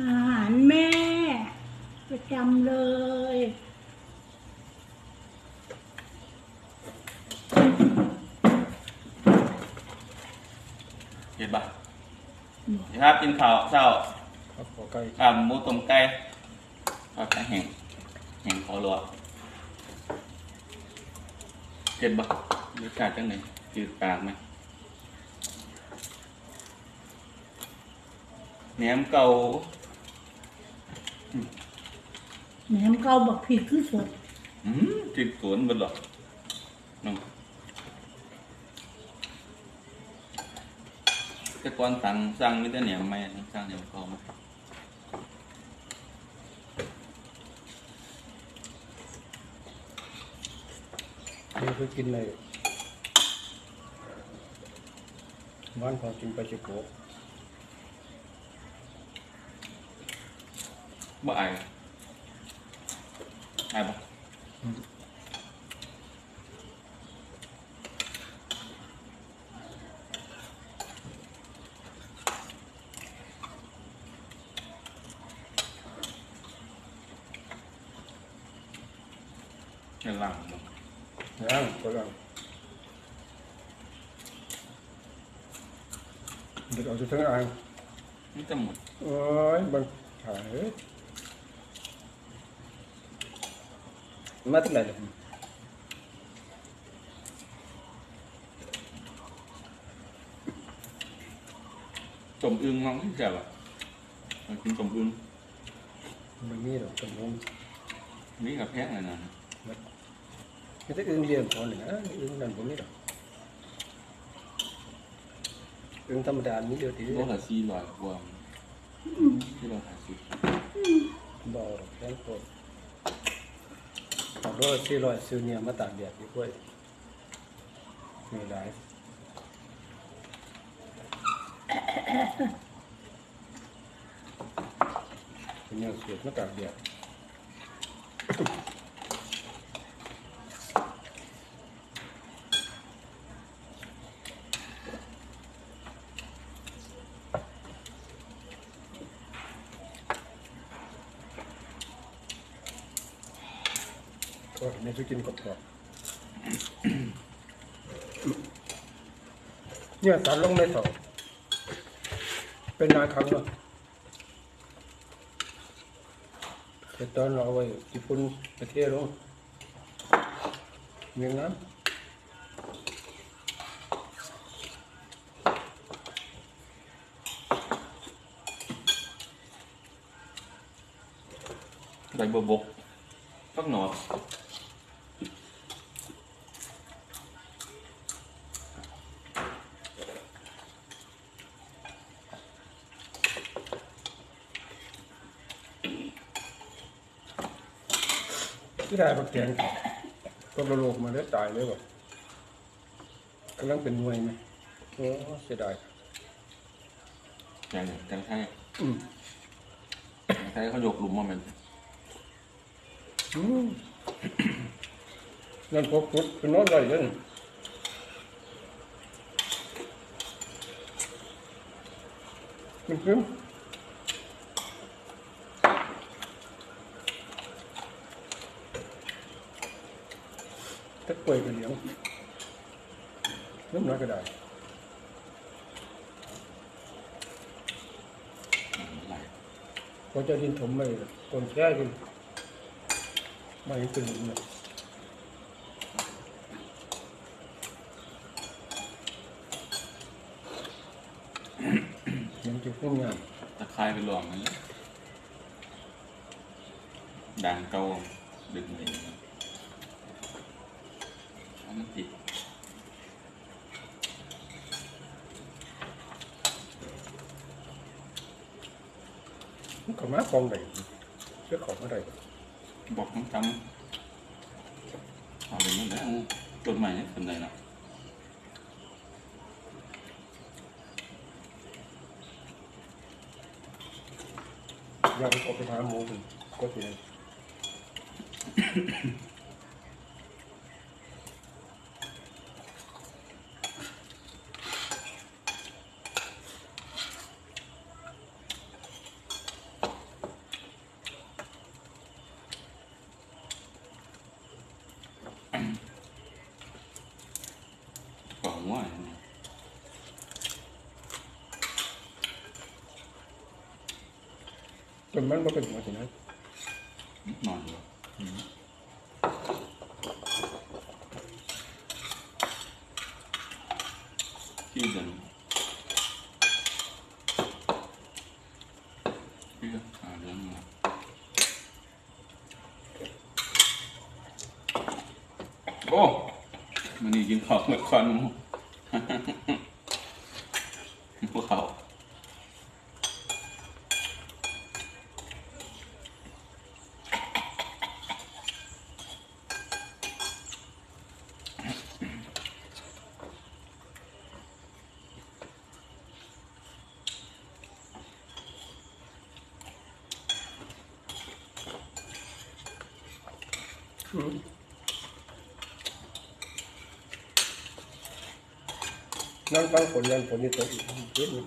อาหารแม่ประจำเลยเห็นปะนี่ครับกินข้าวเช้าครับขอไก่อ่าหมูต้มไก่ทอดไก่แห้งแห้งขอรัวเห็นปะรสชาติจังไหนจืดปากไหมแหนมเก่า แหนมเกาบักผิดคือสดอืมจืดสวนเบนหรอกน้องแต่ก่อนสั่งสั่งไมแต่ได้แหนมไม่สั่งแหนมเก่ามานี่คือกินในบ้านพอกินไปชิโกะบ่อายอายปะเรื่องหลังบ่ย่าง ก็ย่างเด็กเอาจะทั้งอ่างนี่จะหมดโอ้ยบังถ่ายมาที่ไหนเลยจมอึงน้องที่เจ็บอะมากินจมอึงมันมีหรอกจำนวนนี่กับแพงเลยนะไม่ใช่อึ้งเดียวพอเลยนะอึ้งนั่นผมนี่หรอกอึ้งธรรมดามีเดียวทีโลละสี่ร้อยกว่าที่เราหาซื้อบ่เอาหรอกแค่โคตร ขับรถสี่ร้อยซื้อเนี่ยมาตากแดดดีกว่ามีหลายเป็นแนวเสียดมาตากแดด ก็ในช่วยกินกรอบๆเนี่ยตัดลงในเสาเป็นนานครั้งเนาะแต่ตอนเราไว้ญี่ปุ่นประเทศลงเมียงน้ำใบบัวบกฟักหนอ ที่ได้ปักแกงก็ระโลกมาแล้วตายเลยแบบกำลังเป็นมวยไหมโอ้เสียดายอย่างจังไทยอืมจังไทยเขายกหลุมมาเป็นอืมนั่นพบพุทธเป็นนอนไรเลยมันคือ ถ้าป่วยก็นเหลี้ยงน้ำน้อยก็ได้ไหลพอจะดินถมไม่ต้นแค่กินไม่เห็นเลยยังจะพุ่งงานตะไคร้ไปหลวงนี่ด่างเก่าดึกเลยอันนั้นติด มัน ก็มากองไหนเชื่อของอะไรบอกต้องจำเอาเลยนั่นแหละต้นใหม่นี่เป็นไรนะยังออกไปหาหมูกันก็เสีย เป็นมันก็เป็นหัวสินะนอนอยู่อืมที่เดินที่เดินหาเรื่องมาโอ้มันนี่กินข้าวเมื่อควันหมู พวกเขา นั่งฟังฝนยันฝนนี่ตัวอีกเย็นนี่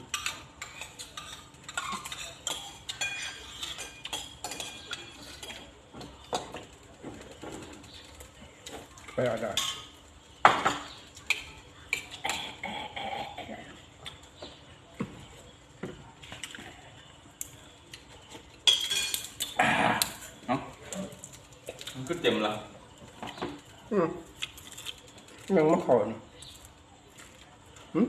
ไปอ่าได้ เอ้ามัน ก็เต็มละอืมยังไม่เข้าเนอะหืม